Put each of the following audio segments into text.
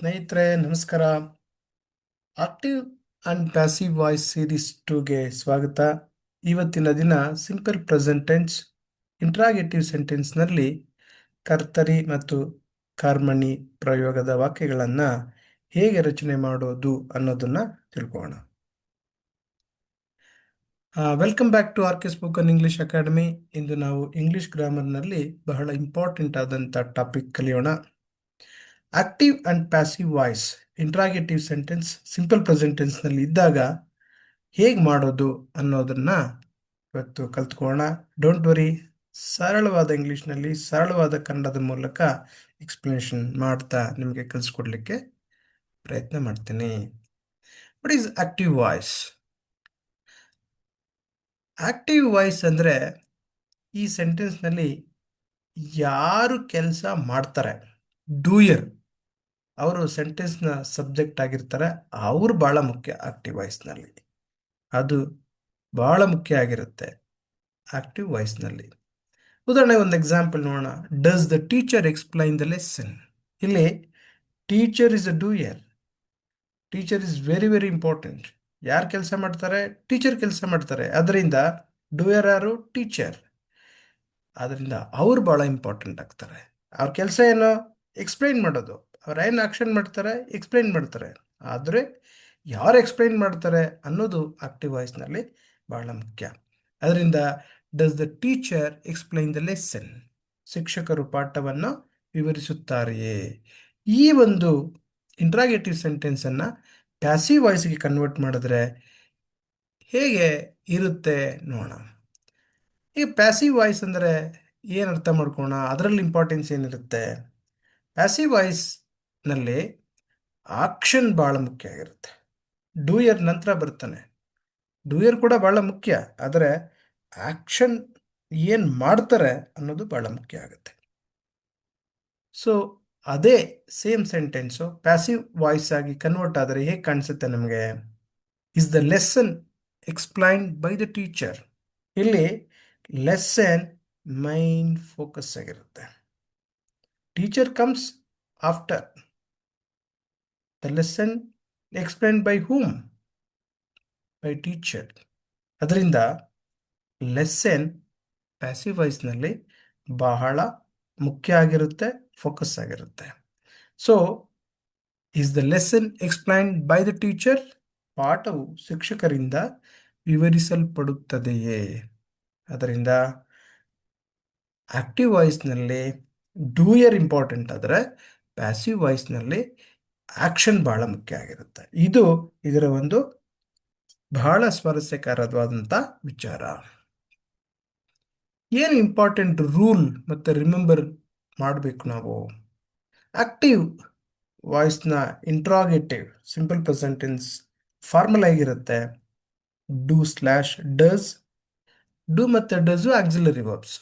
ಸ್ನೇಹಿತರೆ, ನಮಸ್ಕಾರ. Active and passive voice series ಟೂಗೆ ಸ್ವಾಗತ. ಇವತ್ತಿನ ದಿನ ಸಿಂಪಲ್ ಪ್ರೆಸೆಂಟ್ ಟೆನ್ಸ್, ಇಂಟ್ರಾಗೇಟಿವ್ ಸೆಂಟೆನ್ಸ್ನಲ್ಲಿ ಕರ್ತರಿ ಮತ್ತು ಕರ್ಮಣಿ ಪ್ರಯೋಗದ ವಾಕ್ಯಗಳನ್ನು ಹೇಗೆ ರಚನೆ ಮಾಡೋದು ಅನ್ನೋದನ್ನು ತಿಳ್ಕೋಣ welcome back to R K spoken English academy. ಇಂದು ನಾವು ಇಂಗ್ಲಿಷ್ ಗ್ರಾಮರ್ನಲ್ಲಿ ಬಹಳ ಇಂಪಾರ್ಟೆಂಟ್ ಆದಂಥ ಟಾಪಿಕ್ ಕಲಿಯೋಣ. Active and passive voice interrogative sentence simple ಪ್ರೆಸೆಂಟೆನ್ಸ್ನಲ್ಲಿ ಇದ್ದಾಗ ಹೇಗೆ ಮಾಡೋದು ಅನ್ನೋದನ್ನು ಇವತ್ತು ಕಲ್ತ್ಕೊಳ್ಳೋಣ. ಡೋಂಟ್ ವರಿ ಸರಳವಾದ ಇಂಗ್ಲೀಷ್ನಲ್ಲಿ ಸರಳವಾದ ಕನ್ನಡದ ಮೂಲಕ ಎಕ್ಸ್ಪ್ಲನೇಷನ್ ಮಾಡ್ತಾ ನಿಮಗೆ ಕಲಿಸ್ಕೊಡ್ಲಿಕ್ಕೆ ಪ್ರಯತ್ನ ಮಾಡ್ತೀನಿ. What is active voice active voice ಅಂದರೆ ಈ ಸೆಂಟೆನ್ಸ್ನಲ್ಲಿ ಯಾರು ಕೆಲಸ ಮಾಡ್ತಾರೆ? ಡೂಯರ್ ಅವರು ಸೆಂಟೆನ್ಸ್ನ ಸಬ್ಜೆಕ್ಟ್ ಆಗಿರ್ತಾರೆ, ಅವ್ರು ಭಾಳ ಮುಖ್ಯ ಆಕ್ಟಿವ್ ವಾಯ್ಸ್ನಲ್ಲಿ. ಅದು ಭಾಳ ಮುಖ್ಯ ಆಗಿರುತ್ತೆ ಆಕ್ಟಿವ್ ವಾಯ್ಸ್ನಲ್ಲಿ. ಉದಾಹರಣೆಗೆ ಒಂದು ಎಕ್ಸಾಂಪಲ್ ನೋಡೋಣ. Does the teacher explain the lesson? ಇಲ್ಲಿ teacher is a doer. Teacher is very very important. ಯಾರು ಕೆಲಸ ಮಾಡ್ತಾರೆ? ಟೀಚರ್ ಕೆಲಸ ಮಾಡ್ತಾರೆ. ಅದರಿಂದ ಡೂಯರ್ ಯಾರು? ಟೀಚರ್. ಅದರಿಂದ ಅವ್ರು ಭಾಳ ಇಂಪಾರ್ಟೆಂಟ್ ಆಗ್ತಾರೆ. ಅವ್ರ ಕೆಲಸ ಏನು? ಎಕ್ಸ್ಪ್ಲೈನ್ ಮಾಡೋದು. ಅವ್ರು ಏನು ಆಕ್ಷನ್ ಮಾಡ್ತಾರೆ ಎಕ್ಸ್ಪ್ಲೈನ್ ಮಾಡ್ತಾರೆ. ಆದರೆ ಯಾರು ಎಕ್ಸ್ಪ್ಲೈನ್ ಮಾಡ್ತಾರೆ ಅನ್ನೋದು ಆಕ್ಟಿವ್ ವಾಯ್ಸ್ನಲ್ಲಿ ಭಾಳ ಮುಖ್ಯ. ಅದರಿಂದ does the teacher explain the lesson ಶಿಕ್ಷಕರು ಪಾಠವನ್ನು ವಿವರಿಸುತ್ತಾರೆಯೇ? ಈ ಒಂದು ಇಂಟ್ರಾಗೇಟಿವ್ ಸೆಂಟೆನ್ಸನ್ನು ಪ್ಯಾಸಿವ್ ವಾಯ್ಸ್ಗೆ ಕನ್ವರ್ಟ್ ಮಾಡಿದ್ರೆ ಹೇಗೆ ಇರುತ್ತೆ ನೋಡೋಣ. ಈ ಪ್ಯಾಸಿವ್ ವಾಯ್ಸ್ ಅಂದರೆ ಏನು ಅರ್ಥ ಮಾಡ್ಕೋಣ ಅದರಲ್ಲಿ ಇಂಪಾರ್ಟೆನ್ಸ್ ಏನಿರುತ್ತೆ? ಪ್ಯಾಸಿವ್ ವಾಯ್ಸ್ನಲ್ಲಿ ಆಕ್ಷನ್ ಭಾಳ ಮುಖ್ಯ ಆಗಿರುತ್ತೆ. ಡೂಯರ್ ನಂತರ ಬರ್ತಾನೆ. ಡೂಯರ್ ಕೂಡ ಭಾಳ ಮುಖ್ಯ, ಆದರೆ ಆಕ್ಷನ್ ಏನು ಮಾಡ್ತಾರೆ ಅನ್ನೋದು ಭಾಳ ಮುಖ್ಯ ಆಗುತ್ತೆ. ಸೊ ಅದೇ ಸೇಮ್ ಸೆಂಟೆನ್ಸು ಪ್ಯಾಸಿವ್ ವಾಯ್ಸ್ ಆಗಿ ಕನ್ವರ್ಟ್ ಆದರೆ ಹೇಗೆ ಕಾಣಿಸುತ್ತೆ ನಮಗೆ? Is the lesson explain by the teacher ಇಲ್ಲಿ ಲೆಸನ್ ಮೈನ್ ಫೋಕಸ್ ಆಗಿರುತ್ತೆ. Teacher comes after the lesson explain by whom? By teacher ಅದರಿಂದ ಲೆಸನ್ ಪ್ಯಾಸಿವ್ ವಾಯ್ಸ್ನಲ್ಲಿ ಬಹಳ ಮುಖ್ಯ ಆಗಿರುತ್ತೆ ಫೋಕಸ್ ಆಗಿರುತ್ತೆ. So is the lesson explain by the teacher ಪಾಠವು ಶಿಕ್ಷಕರಿಂದ ವಿವರಿಸಲ್ಪಡುತ್ತದೆಯೇ? ಅದರಿಂದ ಆಕ್ಟಿವ್ ವಾಯ್ಸ್ನಲ್ಲಿ ಡೂಯರ್ ಇಂಪಾರ್ಟೆಂಟ್ ಆದರೆ ಪ್ಯಾಸಿವ್ ವಾಯ್ಸ್ನಲ್ಲಿ ಆಕ್ಷನ್ ಬಹಳ ಮುಖ್ಯ ಆಗಿರುತ್ತೆ. ಇದು ಇದರ ಒಂದು ಬಹಳ ಸ್ವಾರಸ್ಯಕರವಾದಂಥ ವಿಚಾರ. ಏನು ಇಂಪಾರ್ಟೆಂಟ್ ರೂಲ್ ಮತ್ತು ರಿಮೆಂಬರ್ ಮಾಡಬೇಕು ನಾವು? Active ವಾಯ್ಸ್ನ interrogative simple present tense formula ಆಗಿರುತ್ತೆ. ಡೂ ಸ್ಲ್ಯಾಶ್ ಡಸ್ ಡೂ ಮತ್ತು does auxiliary verbs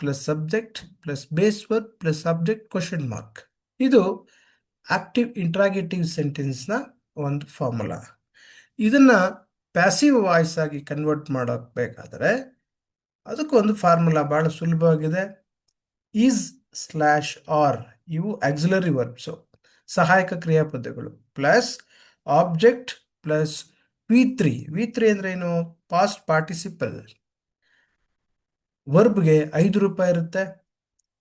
plus subject plus base verb plus subject question mark ಇದು ಆಕ್ಟಿವ್ ಇಂಟ್ರಾಗೇಟಿವ್ ಸೆಂಟೆನ್ಸ್ನ ಒಂದು ಫಾರ್ಮುಲಾ ಇದನ್ನು ಪ್ಯಾಸಿವ್ ವಾಯ್ಸ್ ಆಗಿ ಕನ್ವರ್ಟ್ ಮಾಡೋಕ್ಬೇಕಾದ್ರೆ ಅದಕ್ಕೊಂದು ಫಾರ್ಮುಲಾ ಭಾಳ ಸುಲಭವಾಗಿದೆ. ಈಸ್ ಸ್ಲ್ಯಾಶ್ ಆರ್ ಇವು ಆಕ್ಸಿಲರಿ ವರ್ಬ್ಸು ಸಹಾಯಕ ಕ್ರಿಯಾಪದಗಳು plus object plus V three V three ಅಂದ್ರೆ ಏನು? ಪಾಸ್ಟ್ ಪಾರ್ಟಿಸಿಪಲ್ ವರ್ಬ್ಗೆ ಐದು ರೂಪಾಯಿ ಇರುತ್ತೆ.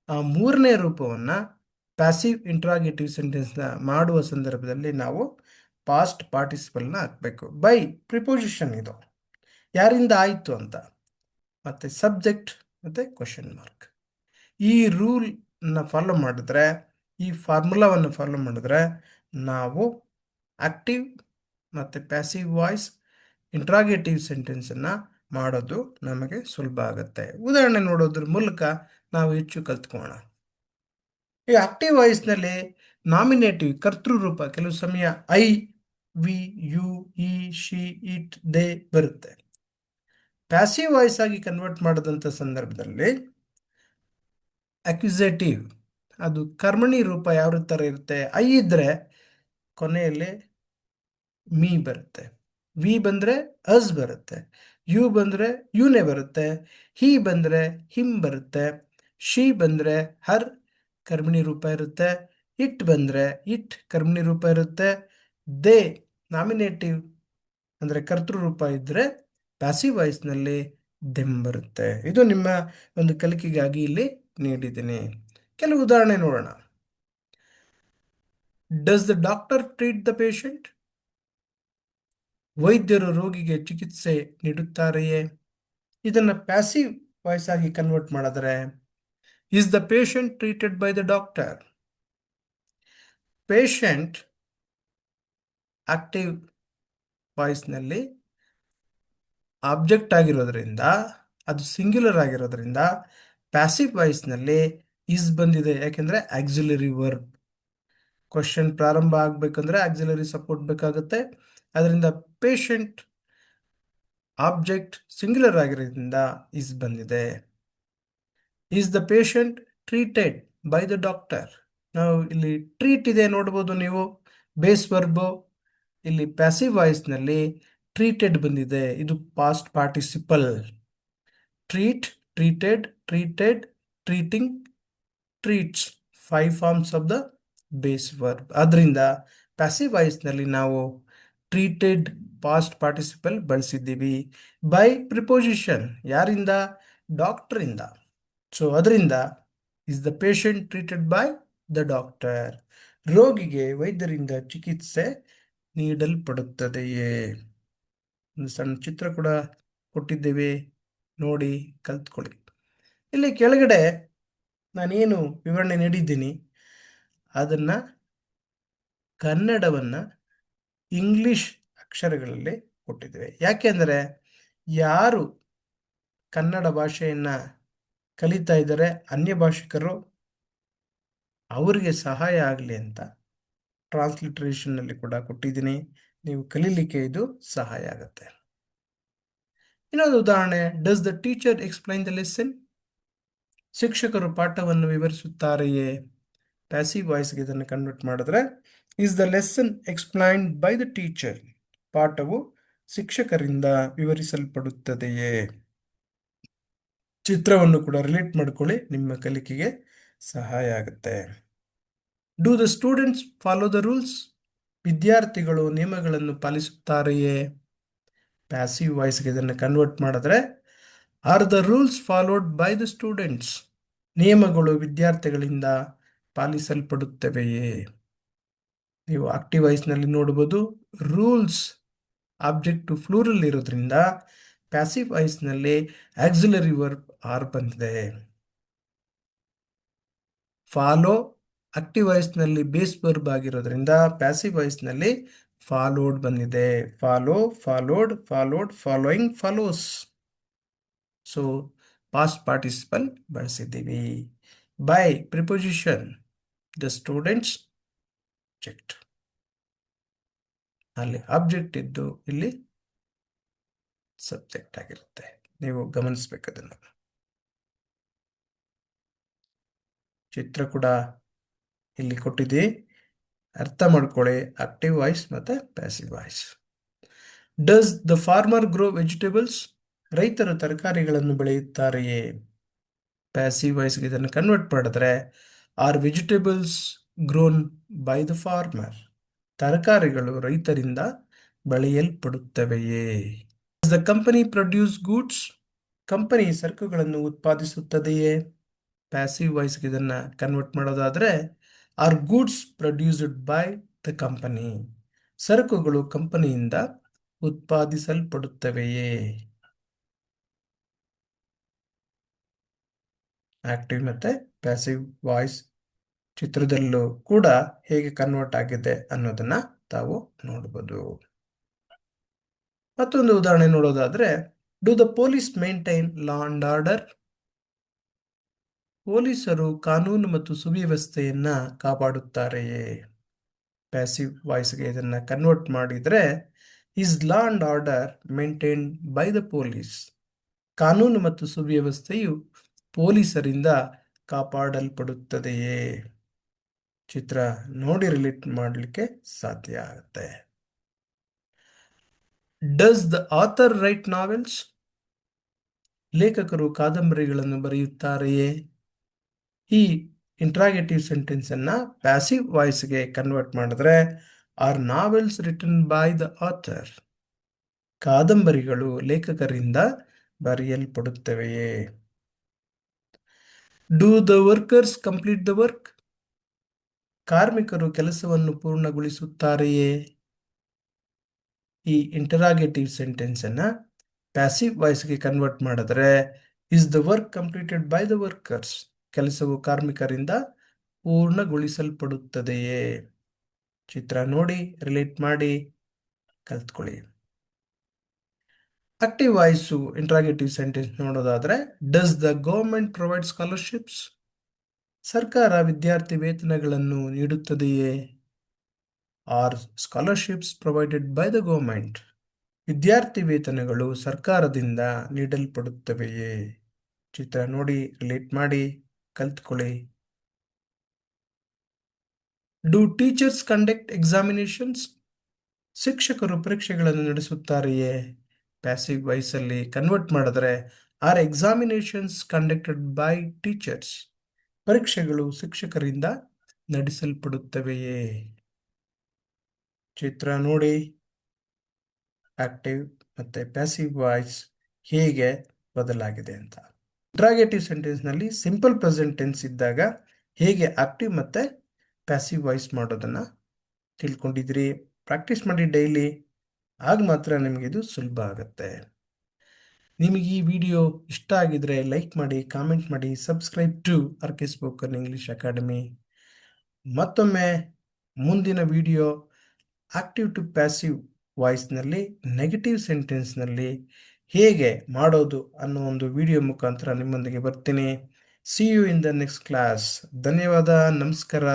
ಆ ಮೂರನೇ ರೂಪವನ್ನು ಪ್ಯಾಸಿವ್ ಇಂಟ್ರಾಗೇಟಿವ್ ಸೆಂಟೆನ್ಸ್ನ ಮಾಡುವ ಸಂದರ್ಭದಲ್ಲಿ ನಾವು ಪಾಸ್ಟ್ ಪಾರ್ಟಿಸಿಪಲ್ನ ಹಾಕಬೇಕು. ಬೈ ಪ್ರಿಪೋಸಿಷನ್ ಇದು. ಯಾರಿಂದ ಆಯಿತು ಅಂತ? ಮತ್ತು ಸಬ್ಜೆಕ್ಟ್ ಮತ್ತು ಕ್ವಶನ್ ಮಾರ್ಕ್ ಈ ರೂಲ್ನ ಫಾಲೋ ಮಾಡಿದ್ರೆ, ಈ ಫಾರ್ಮುಲಾವನ್ನು ಫಾಲೋ ಮಾಡಿದ್ರೆ ನಾವು ಆಕ್ಟಿವ್ ಮತ್ತು ಪ್ಯಾಸಿವ್ ವಾಯ್ಸ್ ಇಂಟ್ರಾಗೇಟಿವ್ ಸೆಂಟೆನ್ಸನ್ನು ಮಾಡೋದು ನಮಗೆ ಸುಲಭ ಆಗುತ್ತೆ. ಉದಾಹರಣೆ ನೋಡೋದ್ರ ಮೂಲಕ ನಾವು ಹೆಚ್ಚು ಕಲ್ತ್ಕೋಣ ಈ ಆಕ್ಟಿವ್ ವಾಯ್ಸ್ನಲ್ಲಿ ನಾಮಿನೇಟಿವ್ ಕರ್ತೃರೂಪ ಕೆಲವು ಸಮಯ I we you he she it they ಬರುತ್ತೆ. ಪ್ಯಾಸಿವ್ ವಾಯ್ಸ್ ಆಗಿ ಕನ್ವರ್ಟ್ ಮಾಡಿದಂಥ ಸಂದರ್ಭದಲ್ಲಿ ಅಕ್ಯುಸೇಟಿವ್ ಅದು ಕರ್ಮಣಿ ರೂಪ ಯಾವ ಥರ ಇರುತ್ತೆ? ಐ ಇದ್ದರೆ ಕೊನೆಯಲ್ಲಿ ಮೀ ಬರುತ್ತೆ. ವಿ ಬಂದರೆ ಅಸ್ ಬರುತ್ತೆ. ಯು ಬಂದರೆ ಯುನೇ ಬರುತ್ತೆ. ಹಿ ಬಂದರೆ ಹಿಮ್ ಬರುತ್ತೆ. ಶಿ ಬಂದರೆ ಹರ್ ಕರ್ಮಣಿ ರೂಪ ಇರುತ್ತೆ. ಇಟ್ ಬಂದ್ರೆ ಇಟ್, ಕರ್ಮಿಣಿ ರೂಪ ಇರುತ್ತೆ. ದೇ, ನಾಮಿನೇಟಿವ್ ಅಂದ್ರೆ ಕರ್ತೃ ರೂಪ ಇದ್ದರೆ ಪ್ಯಾಸಿವ್ ವಾಯ್ಸ್ನಲ್ಲಿ ದೆಮ್ ಬರುತ್ತೆ. ಇದು ನಿಮ್ಮ ಒಂದು ಕಲಿಕೆಗಾಗಿ ಇಲ್ಲಿ ನೀಡಿದ್ದೀನಿ. ಕೆಲವು ಉದಾಹರಣೆ ನೋಡೋಣ. Does the doctor treat the patient ವೈದ್ಯರು ರೋಗಿಗೆ ಚಿಕಿತ್ಸೆ ನೀಡುತ್ತಾರೆಯೇ? ಇದನ್ನು ಪ್ಯಾಸಿವ್ ವಾಯ್ಸ್ ಆಗಿ ಕನ್ವರ್ಟ್ ಮಾಡಿದ್ರೆ is the patient treated by the doctor patient active ವಾಯ್ಸ್ನಲ್ಲಿ object ಆಗಿರೋದ್ರಿಂದ, ಅದು ಸಿಂಗ್ಯುಲರ್ ಆಗಿರೋದ್ರಿಂದ ಪ್ಯಾಸಿವ್ ವಾಯ್ಸ್ನಲ್ಲಿ ಈಸ್ ಬಂದಿದೆ. ಯಾಕೆಂದರೆ ಆಕ್ಸಿಲರಿ ವರ್ಬ್ ಕ್ವಶನ್ ಪ್ರಾರಂಭ ಆಗಬೇಕಂದ್ರೆ ಆಕ್ಸಿಲರಿ ಸಪೋರ್ಟ್ ಬೇಕಾಗುತ್ತೆ. ಅದರಿಂದ ಪೇಷಂಟ್ ಆಬ್ಜೆಕ್ಟ್ ಸಿಂಗ್ಯುಲರ್ ಆಗಿರೋದ್ರಿಂದ ಈಸ್ ಬಂದಿದೆ. Is the patient treated by the doctor ನಾವು ಇಲ್ಲಿ ಟ್ರೀಟ್ ಇದೆ ನೋಡ್ಬೋದು ನೀವು. ಬೇಸ್ ವರ್ಬು ಇಲ್ಲಿ ಪ್ಯಾಸಿವ್ ವಾಯ್ಸ್ನಲ್ಲಿ ಟ್ರೀಟೆಡ್ ಬಂದಿದೆ. ಇದು past participle treat treated treated treating treats five forms of the base verb ಅದರಿಂದ ಪ್ಯಾಸಿವ್ ವಾಯ್ಸ್ನಲ್ಲಿ ನಾವು ಟ್ರೀಟೆಡ್ ಪಾಸ್ಟ್ ಪಾರ್ಟಿಸಿಪಲ್ ಬಳಸಿದ್ದೀವಿ. ಬೈ ಪ್ರಿಪೋಸಿಷನ್ ಯಾರಿಂದ? ಡಾಕ್ಟರಿಂದ ಸೊ ಅದರಿಂದ is the patient treated by the doctor ರೋಗಿಗೆ ವೈದ್ಯರಿಂದ ಚಿಕಿತ್ಸೆ ನೀಡಲ್ಪಡುತ್ತದೆಯೇ? ಒಂದು ಸಣ್ಣ ಚಿತ್ರ ಕೂಡ ಕೊಟ್ಟಿದ್ದೇವೆ. ನೋಡಿ, ಕಲ್ತ್ಕೊಳ್ಳಿ. ಇಲ್ಲಿ ಕೆಳಗಡೆ ನಾನೇನು ವಿವರಣೆ ನೀಡಿದ್ದೀನಿ? ಅದನ್ನು ಕನ್ನಡವನ್ನು ಇಂಗ್ಲಿಷ್ ಅಕ್ಷರಗಳಲ್ಲಿ ಕೊಟ್ಟಿದ್ದೇವೆ. ಯಾಕೆಂದರೆ ಯಾರು ಕನ್ನಡ ಭಾಷೆಯನ್ನ ಕಲಿತಾ ಇದ್ದಾರೆ ಅನ್ಯ ಭಾಷಿಕರು ಅವರಿಗೆ ಸಹಾಯ ಆಗಲಿ ಅಂತ. ಟ್ರಾನ್ಸ್ಲಿಟ್ರೇಷನ್ನಲ್ಲಿ ಕೂಡ ಕೊಟ್ಟಿದ್ದೀನಿ. ನೀವು ಕಲೀಲಿಕ್ಕೆ ಇದು ಸಹಾಯ ಆಗುತ್ತೆ. ಇನ್ನೊಂದು ಉದಾಹರಣೆ does the teacher explain the lesson ಶಿಕ್ಷಕರು ಪಾಠವನ್ನು ವಿವರಿಸುತ್ತಾರೆಯೇ? ಪ್ಯಾಸಿವ್ ವಾಯ್ಸ್ಗೆ ಇದನ್ನು ಕನ್ವರ್ಟ್ ಮಾಡಿದ್ರೆ is the lesson explained by the teacher ಪಾಠವು ಶಿಕ್ಷಕರಿಂದ ವಿವರಿಸಲ್ಪಡುತ್ತದೆಯೇ? ಚಿತ್ರವನ್ನು ಕೂಡ ರಿಲೇಟ್ ಮಾಡ್ಕೊಳ್ಳಿ, ನಿಮ್ಮ ಕಲಿಕೆಗೆ ಸಹಾಯ ಆಗುತ್ತೆ. Do the students follow the rules ವಿದ್ಯಾರ್ಥಿಗಳು ನಿಯಮಗಳನ್ನು ಪಾಲಿಸುತ್ತಾರೆಯೇ? ಪ್ಯಾಸಿವ್ ವಾಯ್ಸ್ಗೆ ಇದನ್ನು ಕನ್ವರ್ಟ್ ಮಾಡಿದ್ರೆ are the rules followed by the students ನಿಯಮಗಳು ವಿದ್ಯಾರ್ಥಿಗಳಿಂದ ಪಾಲಿಸಲ್ಪಡುತ್ತವೆಯೇ? ನೀವು ಆಕ್ಟಿವ್ ವಾಯ್ಸ್ನಲ್ಲಿ ನೋಡ್ಬೋದು ರೂಲ್ಸ್ ಆಬ್ಜೆಕ್ಟ್ ಇರೋದ್ರಿಂದ ಪ್ಯಾಸಿವ್ ವಾಯ್ಸ್ನಲ್ಲಿ ಆಕ್ಸಿಲರಿ ವರ್ಬ್ ಆರ್ ಬಂದಿದೆ. ಫಾಲೋ ಆಕ್ಟಿವ್ ವಾಯ್ಸ್ನಲ್ಲಿ ಬೇಸ್ ವರ್ಬ್ ಆಗಿರೋದ್ರಿಂದ ಪ್ಯಾಸಿವ್ ವಾಯ್ಸ್ನಲ್ಲಿ ಫಾಲೋಡ್ ಬಂದಿದೆ. Follow followed followed following follows so past participle ಬಳಸಿದ್ದೀವಿ. By preposition the students checked ಅಲ್ಲಿ ಆಬ್ಜೆಕ್ಟ್ ಇದ್ದು ಇಲ್ಲಿ ಸಬ್ಜೆಕ್ಟ್ ಆಗಿರುತ್ತೆ. ನೀವು ಗಮನಿಸ್ಬೇಕು ಅದನ್ನು. ಚಿತ್ರ ಕೂಡ ಇಲ್ಲಿ ಕೊಟ್ಟಿದೆ. ಅರ್ಥ ಮಾಡ್ಕೊಳ್ಳಿ. ಆಕ್ಟಿವ್ ವಾಯ್ಸ್ ಮತ್ತೆ passive voice. Does the farmer grow vegetables ರೈತರು ತರಕಾರಿಗಳನ್ನು ಬೆಳೆಯುತ್ತಾರೆಯೇ? ಪ್ಯಾಸಿವ್ ವಾಯ್ಸ್ಗೆ ಇದನ್ನು ಕನ್ವರ್ಟ್ ಮಾಡಿದ್ರೆ are vegetables grown by the farmer ತರಕಾರಿಗಳು ರೈತರಿಂದ ಬೆಳೆಯಲ್ಪಡುತ್ತವೆಯೇ? The company produce goods company ಸರಕುಗಳನ್ನು ಉತ್ಪಾದಿಸುತ್ತದೆಯೇ? ಪ್ಯಾಸಿವ್ ವಾಯ್ಸ್ಗೆ ಇದನ್ನು ಕನ್ವರ್ಟ್ ಮಾಡೋದಾದರೆ are goods produced by the company ಸರಕುಗಳು ಕಂಪನಿಯಿಂದ ಉತ್ಪಾದಿಸಲ್ಪಡುತ್ತವೆಯೇ? ಆಕ್ಟಿವ್ ಮತ್ತು ಪ್ಯಾಸಿವ್ ವಾಯ್ಸ್ ಚಿತ್ರದಲ್ಲೂ ಕೂಡ ಹೇಗೆ ಕನ್ವರ್ಟ್ ಆಗಿದೆ ಅನ್ನೋದನ್ನ ತಾವು ನೋಡಬಹುದು ಮತ್ತೊಂದು ಉದಾಹರಣೆ ನೋಡೋದಾದ್ರೆ do the police maintain law and order ಪೊಲೀಸರು ಕಾನೂನು ಮತ್ತು ಸುವ್ಯವಸ್ಥೆಯನ್ನ ಕಾಪಾಡುತ್ತಾರೆಯೇ? ಪ್ಯಾಸಿವ್ ವಾಯ್ಸ್ಗೆ ಇದನ್ನ ಕನ್ವರ್ಟ್ ಮಾಡಿದ್ರೆ is law and order maintain by the police ಕಾನೂನು ಮತ್ತು ಸುವ್ಯವಸ್ಥೆಯು ಪೊಲೀಸರಿಂದ ಕಾಪಾಡಲ್ಪಡುತ್ತದೆಯೇ? ಚಿತ್ರ ನೋಡಿ ರಿಲೇಟ್ ಮಾಡಲಿಕ್ಕೆ ಸಾಧ್ಯ ಆಗುತ್ತೆ. Does the author write novels ಲೇಖಕರು ಕಾದಂಬರಿಗಳನ್ನು ಬರೆಯುತ್ತಾರೆಯೇ? ಈ ಇಂಟ್ರಾಗೇಟಿವ್ ಸೆಂಟೆನ್ಸನ್ನು ಪ್ಯಾಸಿವ್ ವಾಯ್ಸ್ಗೆ ಕನ್ವರ್ಟ್ ಮಾಡಿದ್ರೆ are novels written by the author ಕಾದಂಬರಿಗಳು ಲೇಖಕರಿಂದ ಬರೆಯಲ್ಪಡುತ್ತವೆಯೇ? Do the workers complete the work ಕಾರ್ಮಿಕರು ಕೆಲಸವನ್ನು ಪೂರ್ಣಗೊಳಿಸುತ್ತಾರೆಯೇ? ಈ ಇಂಟರಾಗೇಟಿವ್ ಸೆಂಟೆನ್ಸ್ ಅನ್ನ ಪ್ಯಾಸಿವ್ ವಾಯ್ಸ್ಗೆ ಕನ್ವರ್ಟ್ ಮಾಡಿದ್ರೆ is the work completed by the workers ಕೆಲಸವು ಕಾರ್ಮಿಕರಿಂದ ಪೂರ್ಣಗೊಳಿಸಲ್ಪಡುತ್ತದೆಯೇ? ಚಿತ್ರ ನೋಡಿ ರಿಲೇಟ್ ಮಾಡಿ, ಕಲ್ತ್ಕೊಳ್ಳಿ. ಆಕ್ಟಿವ್ ವಾಯ್ಸು ಇಂಟ್ರಾಗೇಟಿವ್ ಸೆಂಟೆನ್ಸ್ ನೋಡೋದಾದರೆ does the government provide scholarships ಸರ್ಕಾರ ವಿದ್ಯಾರ್ಥಿ ವೇತನಗಳನ್ನು ನೀಡುತ್ತದೆಯೇ? Are scholarships provided by the government ವಿದ್ಯಾರ್ಥಿ ವೇತನಗಳು ಸರ್ಕಾರದಿಂದ ನೀಡಲ್ಪಡುತ್ತವೆಯೇ? ಚಿತ್ರ ನೋಡಿ ರಿಲೇಟ್ ಮಾಡಿ, ಕಲ್ತ್ಕೊಳ್ಳಿ. ಡು ಟೀಚರ್ಸ್ ಕಂಡಕ್ಟ್ ಎಕ್ಸಾಮಿನೇಷನ್ಸ್ ಶಿಕ್ಷಕರು ಪರೀಕ್ಷೆಗಳನ್ನು ನಡೆಸುತ್ತಾರೆಯೇ? ಪ್ಯಾಸಿವ್ ವಾಯ್ಸಲ್ಲಿ ಕನ್ವರ್ಟ್ ಮಾಡಿದ್ರೆ are examinations conducted by teachers ಪರೀಕ್ಷೆಗಳು ಶಿಕ್ಷಕರಿಂದ ನಡೆಸಲ್ಪಡುತ್ತವೆಯೇ? ಚಿತ್ರ ನೋಡಿ. ಆಕ್ಟಿವ್ ಮತ್ತು ಪ್ಯಾಸಿವ್ ವಾಯ್ಸ್ ಹೇಗೆ ಬದಲಾಗಿದೆ ಅಂತ. ಇಂಟ್ರಾಗೇಟಿವ್ ಸೆಂಟೆನ್ಸ್ನಲ್ಲಿ ಸಿಂಪಲ್ ಪ್ರೆಸೆಂಟ್ ಟೆನ್ಸ್ ಇದ್ದಾಗ ಹೇಗೆ ಆಕ್ಟಿವ್ ಮತ್ತು ಪ್ಯಾಸಿವ್ ವಾಯ್ಸ್ ಮಾಡೋದನ್ನು ತಿಳ್ಕೊಂಡಿದ್ರಿ. ಪ್ರಾಕ್ಟೀಸ್ ಮಾಡಿ ಡೈಲಿ. ಆಗ ಮಾತ್ರ ನಿಮಗೆ ಇದು ಸುಲಭ ಆಗುತ್ತೆ. ನಿಮಗೆ ಈ ವಿಡಿಯೋ ಇಷ್ಟ ಆಗಿದ್ರೆ ಲೈಕ್ ಮಾಡಿ, ಕಾಮೆಂಟ್ ಮಾಡಿ, subscribe to R K spoken English academy. ಮತ್ತೊಮ್ಮೆ ಮುಂದಿನ ವಿಡಿಯೋ ಆಕ್ಟಿವ್ ಟು ಪ್ಯಾಸಿವ್ ವಾಯ್ಸ್ನಲ್ಲಿ ನೆಗೆಟಿವ್ ಸೆಂಟೆನ್ಸ್ನಲ್ಲಿ ಹೇಗೆ ಮಾಡೋದು ಅನ್ನೋ ಒಂದು ವಿಡಿಯೋ ಮುಖಾಂತರ ನಿಮ್ಮೊಂದಿಗೆ ಬರ್ತೀನಿ. See you in the next class ಧನ್ಯವಾದ, ನಮಸ್ಕಾರ.